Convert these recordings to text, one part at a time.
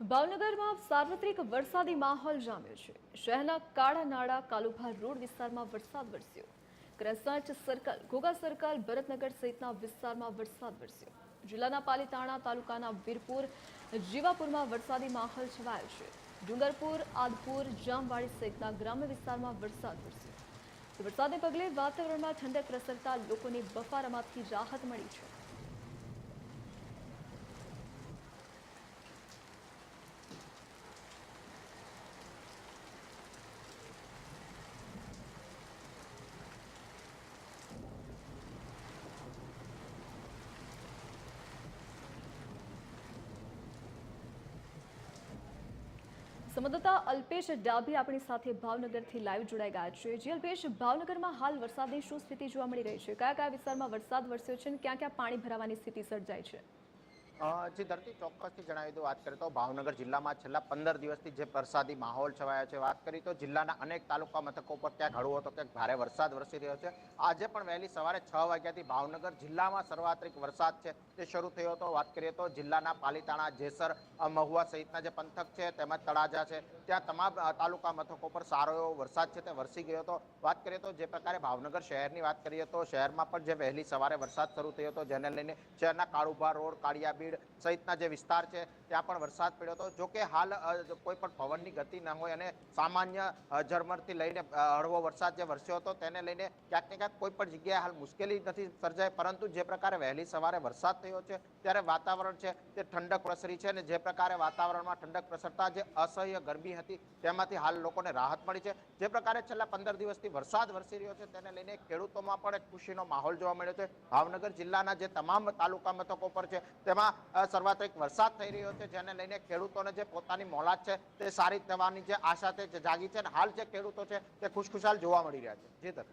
ભાવનગરમાં સાર્વત્રિક વરસાદી માહોલ જામ્યો છે. શહેરના કાળા નાળા કાલુભા રોડ વિસ્તારમાં વરસાદ વરસ્યો. Crescent circle Ghogha circle Bharatnagar સહિતના વિસ્તારમાં વરસાદ વરસ્યો. જિલ્લાના પાલીતાણા તાલુકાના વીરપુર, જીવાપુરમાં વરસાદી માહોલ છવાયો છે. ડુંગરપુર, આદપુર, જામવાડી સહિતના ગ્રામ્ય વિસ્તારમાં વરસાદ વરસ્યો. વરસાદને પગલે વાતાવરણમાં ઠંડક પ્રસરતા લોકોને બફારામાંથી રાહત મળી છે. સંવાદદાતા અલ્પેશ ડાભી આપણી સાથે ભાવનગરથી લાઈવ જોડાઈ ગયા છે. જે અલ્પેશ, ભાવનગરમાં હાલ વરસાદની શું સ્થિતિ જોવા મળી રહી છે? કયા કયા વિસ્તારમાં વરસાદ વરસ્યો છે અને ક્યાં ક્યાં પાણી ભરાવાની સ્થિતિ સર્જાય છે? જે ધરતી ચોક્કસથી જણાવી દઉં, વાત કરીએ તો ભાવનગર જિલ્લામાં છેલ્લા પંદર દિવસથી જે વરસાદી માહોલ છવાયો છે. વાત કરીએ તો જિલ્લાના અનેક તાલુકા મથકો પર ક્યાંક હળવો તો ક્યાંક ભારે વરસાદ વરસી રહ્યો છે. આજે પણ વહેલી સવારે છ વાગ્યાથી ભાવનગર જિલ્લામાં સર્વાત્રિક વરસાદ છે તે શરૂ થયો હતો. વાત કરીએ તો જિલ્લાના પાલીતાણા, જેસર મહુવા સહિતના જે પંથક છે તેમજ તળાજા છે, ત્યાં તમામ તાલુકા મથકો પર સારો એવો વરસાદ છે તે વરસી ગયો હતો. વાત કરીએ તો જે પ્રકારે ભાવનગર શહેરની વાત કરીએ તો શહેરમાં પણ જે વહેલી સવારે વરસાદ શરૂ થયો હતો, જેને લઈને શહેરના કાળુભા રોડ કાળિયાબીડ સહિતના જે વિસ્તાર છે, ત્યાં પણ વરસાદ પડ્યો હતો. જો કે હાલ કોઈ પણ પવનની ગતિ ન હોય અને સામાન્ય ઝરમરથી લઈને હળવો વરસાદ જે વરસ્યો હતો, તેને લઈને ક્યાંક ને ક્યાંક કોઈ પણ જગ્યાએ હાલ મુશ્કેલી નથી સર્જાય પરંતુ જે પ્રકારે વહેલી સવારે વરસાદ થયો છે, ત્યારે વાતાવરણ છે તે ઠંડક પ્રસરી છે અને જે પ્રકારે વાતાવરણમાં ઠંડક પ્રસરતા જે અસહ્ય ગરમી હતી, તેમાંથી હાલ લોકોને રાહત મળી છે. જે પ્રકારે છેલ્લા પંદર દિવસથી વરસાદ વરસી રહ્યો છે, તેને લઈને ખેડૂતોમાં પણ એક ખુશીનો માહોલ જોવા મળ્યો છે. ભાવનગર જિલ્લાના જે તમામ તાલુકા મથકો પર છે, તેમાં સર્વાત્રિક વરસાદ થઈ રહ્યો છે, જેને લઈને ખેડૂતોને જે પોતાની મોલાત છે, તે સારી થવાની જે આશા જે જાગી છે અને હાલ જે ખેડૂતો છે, તે ખુશખુશાલ જોવા મળી રહ્યા છે.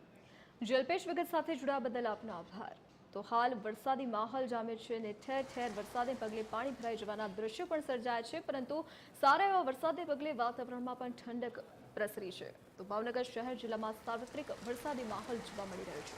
જે જલ્પેશ વિગત સાથે જોડાવા બદલ આપનો આભાર. તો હાલ વરસાદી માહોલ જામે છે અને ઠેર ઠેર વરસાદને પગલે પાણી ભરાઈ જવાના દ્રશ્યો પણ સર્જાયા છે, પરંતુ સારા એવા વરસાદને પગલે વાતાવરણમાં પણ ઠંડક પ્રસરી છે. તો ભાવનગર શહેર જિલ્લામાં સાર્વત્રિક વરસાદી માહોલ જોવા મળી રહ્યો છે.